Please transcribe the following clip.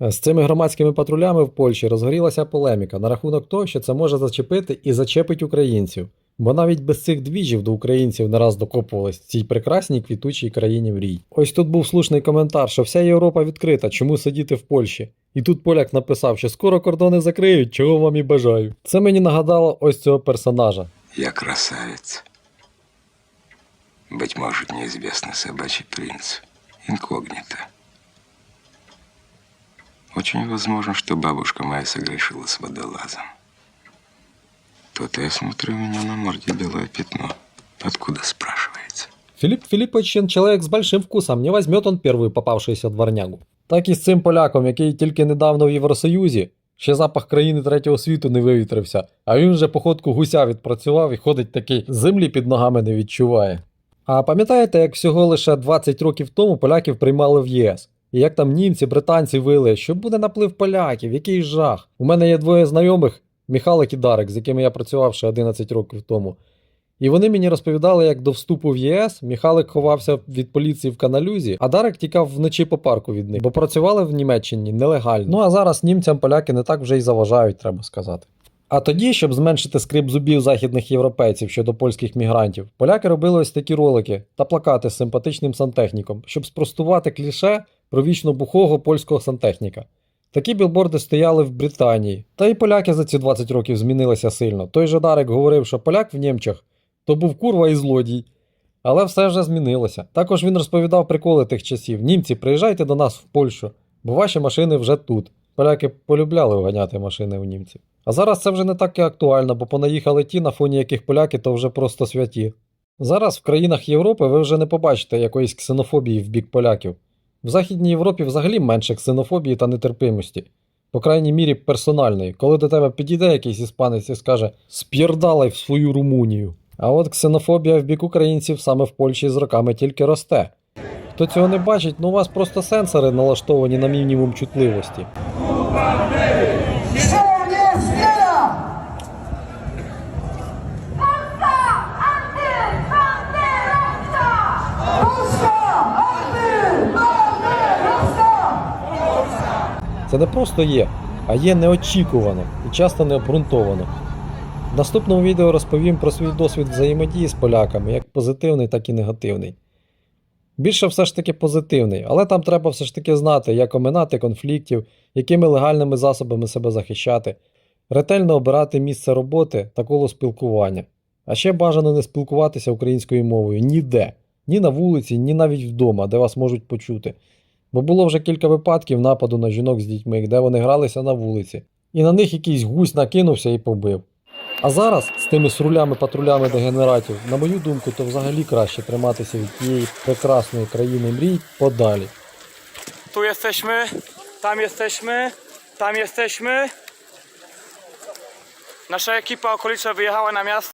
З цими громадськими патрулями в Польщі розгорілася полеміка на рахунок того, що це може зачепити і зачепить українців. Бо навіть без цих двіжів до українців не раз докопувались в цій прекрасній квітучій країні мрій. Ось тут був слушний коментар, що вся Європа відкрита, чому сидіти в Польщі. І тут поляк написав, що скоро кордони закриють, чого вам і бажаю. Це мені нагадало ось цього персонажа. Я красавец. Быть может, неизвестный собачий принц. Инкогнито. Очень возможно, что бабушка моя согрешила с водолазом. То-то я смотрю, у меня на морде белое пятно. Откуда спрашивается? Филипп Филиппович человек с большим вкусом, не возьмет он первую попавшуюся дворнягу. Так і з цим поляком, який тільки недавно в Євросоюзі, ще запах країни третього світу не вивітрився, а він вже походку гуся відпрацював і ходить такий, землі під ногами не відчуває. А пам'ятаєте, як всього лише 20 років тому поляків приймали в ЄС? І як там німці, британці вили, що буде наплив поляків, який жах. У мене є двоє знайомих, Михайлик і Дарик, з якими я працював ще 11 років тому. І вони мені розповідали, як до вступу в ЄС Михайлик ховався від поліції в каналюзі, а Дарик тікав вночі по парку від них, бо працювали в Німеччині нелегально. Ну а зараз німцям поляки не так вже й заважають, треба сказати. А тоді, щоб зменшити скрип зубів західних європейців щодо польських мігрантів, поляки робили ось такі ролики та плакати з симпатичним сантехніком, щоб спростувати кліше про вічно бухого польського сантехніка. Такі білборди стояли в Британії. Та й поляки за ці 20 років змінилися сильно. Той же Дарик говорив, що поляк в німчах то був курва і злодій. Але все вже змінилося. Також він розповідав приколи тих часів: німці, приїжджайте до нас в Польщу, бо ваші машини вже тут. Поляки полюбляли вганяти машини у німців. А зараз це вже не так і актуально, бо понаїхали ті, на фоні яких поляки то вже просто святі. Зараз в країнах Європи ви вже не побачите якоїсь ксенофобії в бік поляків. В Західній Європі взагалі менше ксенофобії та нетерпимості. По крайній мірі персональної, коли до тебе підійде якийсь іспанець і скаже сп'єрдалай в свою Румунію. А от ксенофобія в бік українців саме в Польщі з роками тільки росте. Хто цього не бачить, ну у вас просто сенсори налаштовані на мінімум чутливості. Це не просто є, а є неочікувано і часто необґрунтовано. В наступному відео розповім про свій досвід взаємодії з поляками, як позитивний, так і негативний. Більше все ж таки позитивний, але там треба все ж таки знати, як оминати конфліктів, якими легальними засобами себе захищати, ретельно обирати місце роботи та коло спілкування. А ще бажано не спілкуватися українською мовою ніде, ні на вулиці, ні навіть вдома, де вас можуть почути. Бо було вже кілька випадків нападу на жінок з дітьми, де вони гралися на вулиці, і на них якийсь гусь накинувся і побив. А зараз з тими срулями-патрулями дегенератів, на мою думку, то взагалі краще триматися від тієї прекрасної країни мрій подалі. Tu jesteśmy, tam jesteśmy, tam jesteśmy. Nasza ekipa okoliczna wyjechała na miasto.